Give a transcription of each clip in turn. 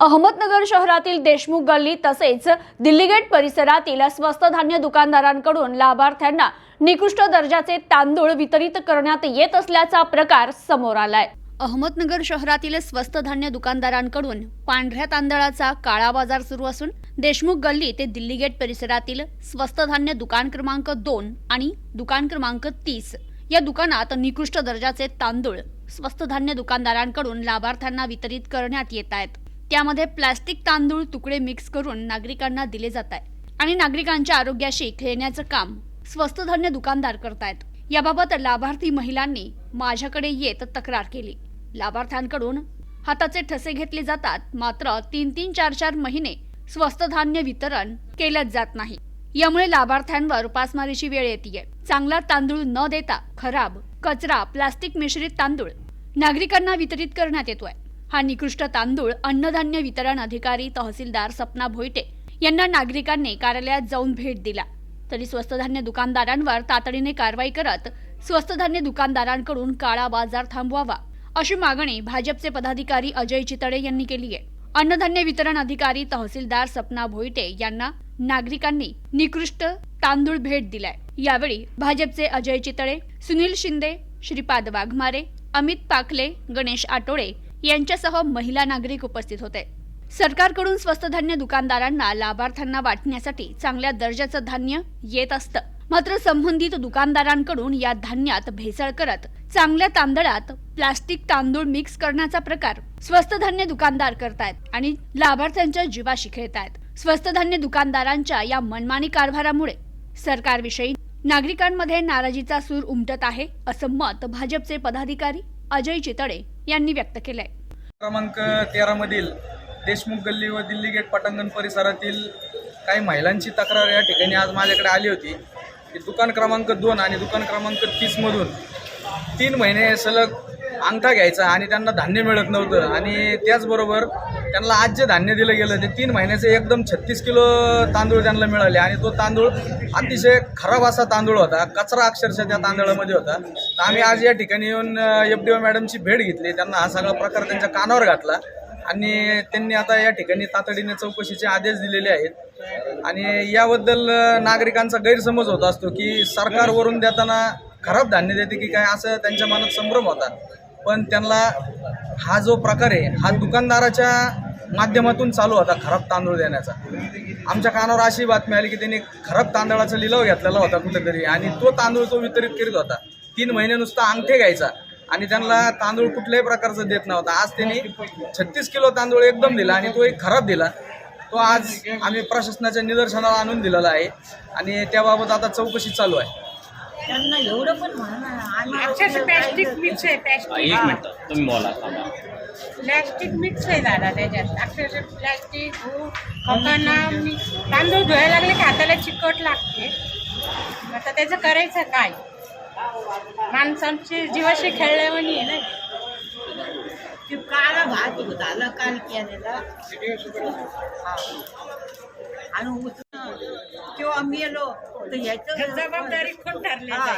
अहमदनगर शहरातील देशमुख गल्ली तसेच दिल्ली गेट परिसरातील स्वस्त धान्य दुकानदारांकडून लाभार्थ्यांना निकृष्ट दर्जाचे तांदूळ वितरित करण्यात येत असल्याचा प्रकार समोर आलाय. अहमदनगर शहरातील स्वस्त धान्य दुकानदारांकडून पांढऱ्या तांदळाचा काळा बाजार सुरू असून देशमुख गल्ली ते दिल्ली गेट परिसरातील स्वस्त धान्य दुकान क्रमांक दोन आणि दुकान क्रमांक तीस या दुकानात निकृष्ट दर्जाचे तांदूळ स्वस्त धान्य दुकानदारांकडून लाभार्थ्यांना वितरित करण्यात येत आहेत. त्यामध्ये प्लास्टिक तांदूळ तुकडे मिक्स करून नागरिकांना दिले जात आहे आणि नागरिकांच्या आरोग्याशी खेळण्याचं काम स्वस्त धान्य दुकानदार करतायत. याबाबत लाभार्थी महिलांनी माझ्याकडे येत तक्रार केली. लाभार्थ्यांकडून हाताचे ठसे घेतले जातात मात्र तीन तीन चार चार महिने स्वस्त धान्य वितरण केलंच जात नाही. यामुळे लाभार्थ्यांवर उपासमारीची वेळ येते चांगला तांदूळ न देता खराब कचरा प्लास्टिक मिश्रित तांदूळ नागरिकांना वितरित करण्यात येतोय. हा निकृष्ट तांदूळ अन्नधान्य वितरण अधिकारी तहसीलदार सपना भोईटे यांना नागरिकांनी कार्यालयात जाऊन भेट दिला. तरी स्वस्त धान्य दुकानदारांवर तातडीने कारवाई करत स्वस्त धान्य दुकानदारांकडून काळा बाजार थांबवावा अशी मागणी भाजपचे पदाधिकारी अजय चितळे यांनी केली आहे. अन्नधान्य वितरण अधिकारी तहसीलदार सपना भोईटे यांना नागरिकांनी निकृष्ट तांदूळ भेट दिलाय. यावेळी भाजपचे अजय चितळे सुनील शिंदे श्रीपाद वाघमारे अमित पाखले गणेश आटोळे यांच्यासह महिला नागरिक उपस्थित होते. सरकारकडून स्वस्त धान्य दुकानदारांना लाभार्थ्यांना वाटण्यासाठी चांगल्या दर्जाचं धान्य येत असतं. मात्र संबंधित दुकानदारांकडून या धान्यात भेसळ करत चांगल्या तांदळात प्लास्टिक तांदूळ मिक्स करण्याचा प्रकार स्वस्त धान्य दुकानदार करतायत आणि लाभार्थ्यांच्या जीवाशी खेळतायत. स्वस्त धान्य दुकानदारांच्या या मनमानी कारभारामुळे सरकारविषयी नागरिकांमध्ये नाराजीचा सूर उमटत आहे असं मत भाजपचे पदाधिकारी अजय चितळे यांनी व्यक्त केलंय. क्रमांक तेरा मधील देशमुख गल्ली व दिल्ली गेट पटांगण परिसरातील काही महिलांची तक्रार या ठिकाणी आज माझ्याकडे आली होती. की दुकान क्रमांक दोन आणि दुकान क्रमांक तीसमधून तीन महिने सलग अंगठा घ्यायचा आणि त्यांना धान्य मिळत नव्हतं. आणि त्याचबरोबर त्यांना आज जे धान्य दिलं गेलं ते तीन महिन्याचे एकदम छत्तीस किलो तांदूळ त्यांना मिळाले. आणि तो तांदूळ अतिशय खराब असा तांदूळ होता. कचरा अक्षरशः त्या तांदळामध्ये होता. तर आम्ही आज या ठिकाणी येऊन एफ डी ओ मॅडमची भेट घेतली. त्यांना हा सगळा प्रकार त्यांच्या कानावर घातला. आणि त्यांनी आता या ठिकाणी तातडीने चौकशीचे आदेश दिलेले आहेत. आणि याबद्दल नागरिकांचा गैरसमज होत असतो की सरकारवरून देताना खराब धान्य देते की काय असं त्यांच्या मनात संभ्रम होता. पण त्यांना हा जो प्रकार आहे हा दुकानदाराच्या माध्यमातून चालू होता खराब तांदूळ देण्याचा. आमच्या कानावर अशी बातमी आली की त्यांनी खराब तांदळाचा लिलाव घेतलेला होता कुठेतरी. आणि तो तांदूळ तो वितरित करीत होता. तीन महिने नुसता अंगठे घ्यायचा. आणि त्यांना तांदूळ कुठल्याही प्रकारचा देत नव्हता. आज त्यांनी छत्तीस किलो तांदूळ एकदम दिला आणि तो एक खराब दिला. तो आज आम्ही प्रशासनाच्या निदर्शनाला आणून दिलेला आहे. आणि त्याबाबत आता चौकशी चालू आहे. त्यांना एवढं पण प्लॅस्टिक मिक्स आहे एक प्लॅस्टिक मिनिट. तुम्ही बोला थांबा. प्लॅस्टिक मिक्स आहे दादा त्याच्यात. अक्षरशः प्लॅस्टिक तांदूळ धुवायला लागले की हाताला चिकट लागते. आता त्याचं करायचं काय? माणसांची जीवाशी खेळल्यावानी आहे ना. ते काळा भात झाला काल केलेला हा. आणि उचलून किंवा मेलो तर ह्याचं जबाबदारी कोण ठरली हा.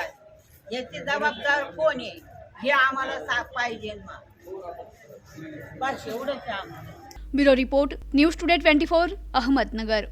याची जबाबदार कोण आहे? हे आम्हाला सा पाहिजे बस एवढंच आहे आम्हाला. Bureau report news today twenty four Ahmednagar.